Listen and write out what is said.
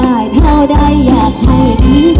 อายเท่าใดอยากให้พี่